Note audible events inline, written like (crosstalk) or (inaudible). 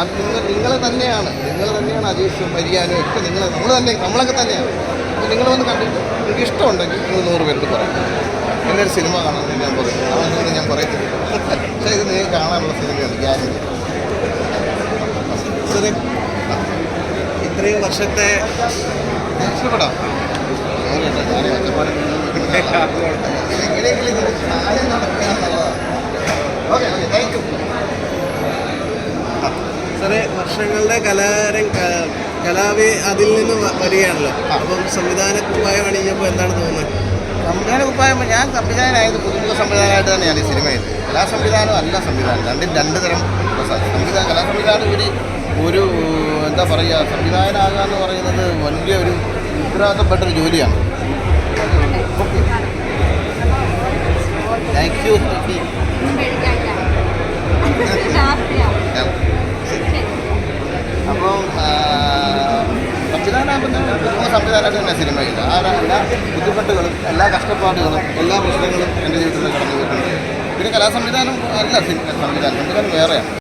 അത് നിങ്ങൾ നിങ്ങൾ തന്നെയാണ്. നിങ്ങൾ തന്നെയാണ് അജീഷും മരിയാനും ഒക്കെ നിങ്ങൾ നമ്മൾ തന്നെ നമ്മളൊക്കെ തന്നെയാണ്. അപ്പോൾ നിങ്ങൾ വന്ന് കണ്ടിട്ട് നിങ്ങൾക്ക് ഇഷ്ടമുണ്ടെങ്കിൽ നിങ്ങൾ നൂറ് പേർക്ക് പറയാം. എന്റെ ഒരു സിനിമ കാണാമെന്ന് ഞാൻ പറയും. അതൊന്നും ഞാൻ പറയത്തില്ല. പക്ഷേ ഇത് നിങ്ങൾക്ക് കാണാനുള്ള സിനിമയാണ്. ഗ്യാരണ്ടി ഇത്രയും വർഷത്തെ ഒറ്റപ്പാടിൽ എങ്ങനെയെങ്കിലും ഇത് കാര്യം നടക്കുക എന്നുള്ളതാണ് ഓക്കെ ഓക്കെ താങ്ക് യു സാറേ വർഷങ്ങളുടെ കലാരം കലാവി അതിൽ നിന്ന് വരികയാണല്ലോ. അപ്പം സംവിധാന കുപ്പായം അണിഞ്ഞപ്പോൾ എന്താണ് തോന്നുന്നത്? സംവിധാന കുപ്പായം ഞാൻ സംവിധാനമായത് പുതുമുഖ സംവിധാനമായിട്ട് തന്നെയാണ് ഈ സിനിമയിൽ. കലാ സംവിധാനം അല്ല സംവിധാനം. രണ്ടും രണ്ട് തരം സംവിധാനം കലാ സംവിധാനം ഒരു ഒരു എന്താ പറയുക സംവിധാനമാകുക എന്ന് പറയുന്നത് വലിയ ഒരു ഉത്തരവാദിത്തപ്പെട്ടൊരു ജോലിയാണ്. താങ്ക് (laughs) യു അപ്പം പുതുമുഖ സംവിധാനമായിട്ട് തന്നെ സിനിമയില്ല ആ എല്ലാ ബുദ്ധിമുട്ടുകളും എല്ലാ കഷ്ടപ്പാടുകളും എല്ലാ പ്രശ്നങ്ങളും എന്റെ ജീവിതത്തിൽ കടന്നു പോയിട്ടുണ്ട് പിന്നെ കലാസംവിധാനം അല്ല സിനിമ സംവിധാനം സംവിധാനം വേറെയാണ്.